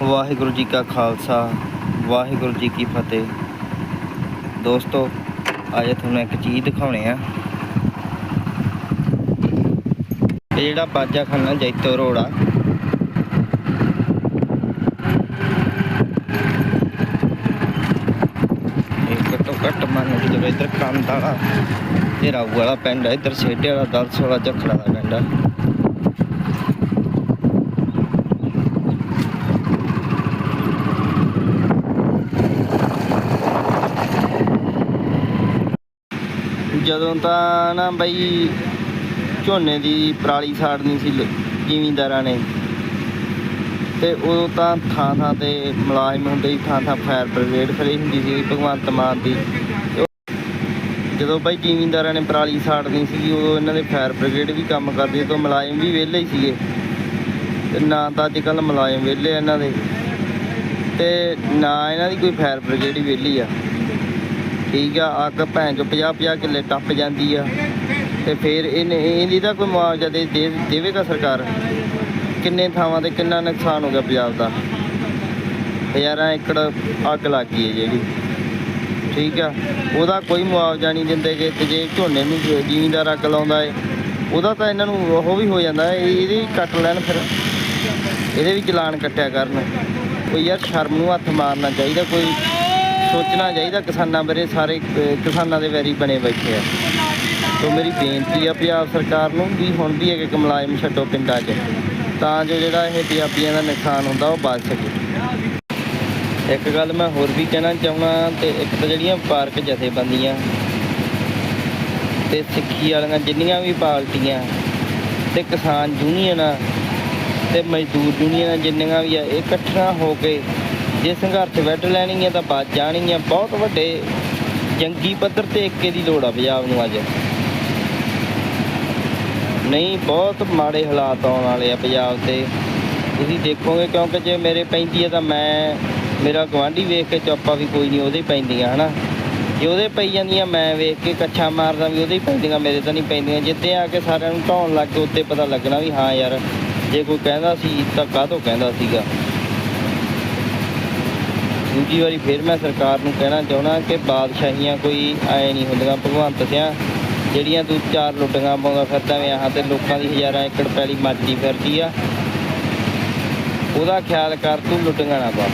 ਵਾਹਿਗੁਰੂ ਜੀ ਕਾ ਖਾਲਸਾ, ਵਾਹਿਗੁਰੂ ਜੀ ਕੀ ਫਤਿਹ। ਦੋਸਤੋ, ਅੱਜ ਤੁਹਾਨੂੰ ਇੱਕ ਚੀਜ਼ ਦਿਖਾਉਣੇ ਆ। ਇਹ ਜਿਹੜਾ ਬਾਜਾ ਖਾਨਾ ਜੈਤੋ ਰੋਡ ਆ ਇਹ ਘੱਟੋ ਘੱਟ ਮੰਨ ਕੇ ਜਦੋਂ ਇੱਧਰ ਕੰਦ ਵਾਲਾ, ਤੇ ਰਾਊ ਵਾਲਾ ਪਿੰਡ ਆ, ਇੱਧਰ ਸੇਡੇ ਵਾਲਾ ਦਲਸ ਵਾਲਾ ਝਖੜਾ ਦਾ ਪਿੰਡ ਆ। ਜਦੋਂ ਤਾਂ ਨਾ ਬਈ ਝੋਨੇ ਦੀ ਪਰਾਲੀ ਸਾੜਨੀ ਸੀ ਲ- ਜ਼ਿਮੀਂਦਾਰਾਂ ਨੇ। ਤੇ ਉਦੋਂ ਤਾਂ ਥਾਂ ਥਾਂ ਤੇ ਮੁਲਾਜ਼ਮ ਹੁੰਦੇ ਸੀ ਥਾਂ ਥਾਂ ਫਾਇਰ ਬ੍ਰਿਗੇਡ ਖੜੀ ਹੁੰਦੀ ਸੀ, ਭਗਵੰਤ ਮਾਨ ਦੀ। ਜਦੋਂ ਬਾਈ ਜ਼ਿਮੀਂਦਾਰਾਂ ਨੇ ਪਰਾਲੀ ਸਾੜਨੀ ਸੀ ਉਦੋਂ ਇਹਨਾਂ ਦੇ ਫਾਇਰ ਬ੍ਰਿਗੇਡ ਵੀ ਕੰਮ ਕਰਦੀ ਤੋਂ ਮੁਲਾਜ਼ਮ ਵੀ ਵਿਹਲੇ ਹੀ ਸੀਗੇ। ਤੇ ਨਾ ਤਾਂ ਅੱਜ ਕੱਲ੍ਹ ਮੁਲਾਜ਼ਮ ਵਿਹਲੇ ਆ ਇਹਨਾਂ ਦੇ। ਤੇ ਨਾ ਇਹਨਾਂ ਦੀ ਕੋਈ ਫਾਇਰ ਬ੍ਰਿਗੇਡ ਹੀ ਵਿਹਲੀ ਆ। ਠੀਕ ਆ, ਅੱਗ ਭੈਣ ਚੋ 50 50 ਕਿੱਲੇ ਟੱਪ ਜਾਂਦੀ ਆ। ਤੇ ਫਿਰ ਇਹਨੇ ਇਹਦੀ ਤਾਂ ਕੋਈ ਮੁਆਵਜ਼ਾ ਦੇ ਦੇ- ਦੇਵੇਗਾ ਸਰਕਾਰ? ਕਿੰਨੇ ਥਾਵਾਂ ਤੇ ਕਿੰਨਾ ਨੁਕਸਾਨ ਹੋ ਗਿਆ ਪੰਜਾਬ ਦਾ? ਹਜ਼ਾਰਾਂ ਏਕੜ ਅੱਗ ਲੱਗ ਗਈ ਹੈ ਜਿਹੜੀ। ਠੀਕ ਆ, ਉਹਦਾ ਕੋਈ ਮੁਆਵਜ਼ਾ ਨਹੀਂ ਦਿੰਦੇਗੇ ਤੇ ਜੇ ਝੋਨੇ ਨੂੰ ਜ਼ਿਮੀਂਦਾਰ ਅੱਗ ਲਾਉਂਦਾ ਏ, ਉਹਦਾ ਤਾਂ ਇਹਨਾਂ ਨੂੰ ਉਹ ਵੀ ਹੋ ਜਾਂਦਾ ਏ, ਇਹ- ਇਹਦੇ ਵੀ ਕੱਟ ਲੈਣ ਫਿਰ। ਇਹਦੇ ਵੀ ਚਲਾਨ ਕੱਟਿਆ ਕਰਨ। ਕੋਈ ਯਾਰ ਸ਼ਰਮ ਨੂੰ ਹੱਥ ਮਾਰਨਾ ਚਾਹੀਦਾ, ਕੋਈ ਸੋਚਣਾ ਚਾਹੀਦਾ ਕਿਸਾਨਾਂ ਬਾਰੇ, ਸਾਰੇ ਕਿਸਾਨਾਂ ਦੇ ਵੈਰੀ ਬਣੇ ਬੈਠੇ ਆ। ਸੋ ਮੇਰੀ ਬੇਨਤੀ ਆ ਪੰਜਾਬ ਸਰਕਾਰ ਨੂੰ ਵੀ ਹੁਣ ਵੀ ਇੱਕ ਇੱਕ ਮੁਲਾਜ਼ਮ ਛੱਡੋ ਪਿੰਡਾਂ 'ਚ, ਤਾਂ ਜੋ ਜਿਹੜਾ ਇਹ ਪੰਜਾਬੀਆਂ ਦਾ ਨੁਕਸਾਨ ਹੁੰਦਾ ਉਹ ਬਚ ਸਕੇ। ਇੱਕ ਗੱਲ ਮੈਂ ਹੋਰ ਵੀ ਕਹਿਣਾ ਚਾਹੁੰਦਾ ਤੇ ਇੱਕ ਤਾਂ ਜਿਹੜੀਆਂ ਪਾਰਕ ਜਥੇਬੰਦੀਆਂ ਤੇ ਸਿੱਖੀ ਵਾਲੀਆਂ ਜਿੰਨੀਆਂ ਵੀ ਪਾਰਟੀਆਂ ਤੇ ਕਿਸਾਨ ਯੂਨੀਅਨਾਂ ਤੇ ਮਜ਼ਦੂਰ ਯੂਨੀਅਨਾਂ ਜਿੰਨੀਆਂ ਵੀ ਆ, ਇਹ ਇਕੱਠੀਆਂ ਹੋ ਕੇ ਜੇ ਸੰਘਰਸ਼ ਵੱਢ ਹੈ ਤਾਂ ਬਚ ਜਾਣੀ ਹੈ ਬਹੁਤ ਵੱਡੇ ਜੰਗੀ ਪੱਧਰ ਤੇ ਏਕੇ ਦੀ ਲੋੜ ਆ ਪੰਜਾਬ ਨੂੰ ਅੱਜ। ਨਹੀਂ, ਬਹੁਤ ਮਾੜੇ ਹਾਲਾਤ ਆਉਣ ਵਾਲੇ ਆ ਪੰਜਾਬ ਤੇ ਤੁਸੀਂ ਦੇਖੋਗੇ, ਕਿਉਂਕਿ ਜੇ ਮੇਰੇ ਪੈਂਦੀ ਹੈ ਤਾਂ ਮੈਂ, ਮੇਰਾ ਗਵਾਂਢੀ ਵੇਖ ਕੇ ਚੁੱਪਾ ਵੀ ਕੋਈ ਨਹੀਂ, ਉਹਦੇ ਪੈਂਦੀਆਂ, ਹਨਾ। ਜੇ ਉਹਦੇ ਪਈ ਜਾਂਦੀਆਂ, ਮੈਂ ਵੇਖ ਕੇ ਕੱਛਾ ਮਾਰਦਾ ਵੀ ਉਹਦੇ ਹੀ ਪੈਂਦੀਆਂ, ਮੇਰੇ ਤਾਂ ਨਹੀਂ ਪੈਂਦੀਆਂ। ਜਿੱਤੇ ਆ ਕੇ ਸਾਰਿਆਂ ਨੂੰ ਢਾਉਣ ਲੱਗ ਗਏ, ਉੱਤੇ ਪਤਾ ਲੱਗਣਾ ਵੀ ਹਾਂ ਯਾਰ, ਜੇ ਕੋਈ ਕਹਿੰਦਾ ਸੀ ਤਾਂ ਕਾਹ ਤੋਂ ਕਹਿੰਦਾ ਸੀਗਾ। ਦੂਜੀ ਵਾਰੀ ਫਿਰ ਮੈਂ ਸਰਕਾਰ ਨੂੰ ਕਹਿਣਾ ਚਾਹਣਾ ਕਿ ਬਾਦਸ਼ਾਹੀਆਂ ਕੋਈ ਆਏ ਨਹੀਂ ਹੁੰਦੀਆਂ, ਭਗਵੰਤ ਸਿਆਂ, ਜਿਹੜੀਆਂ ਤੂੰ ਚਾਰ ਲੁੱਟੀਆਂ ਪਾਉਂਦਾ ਫਿਰਦਾ ਵੇ ਆਹਾਂ ਤੇ ਲੋਕਾਂ ਦੀ ਹਜ਼ਾਰਾਂ ਏਕੜ ਪੈਲੀ ਮੱਚਦੀ ਫਿਰਦੀ ਆ, ਉਹਦਾ ਖਿਆਲ ਕਰ ਤੂੰ ਲੁੱਟੀਆਂ ਨਾ ਪਾ।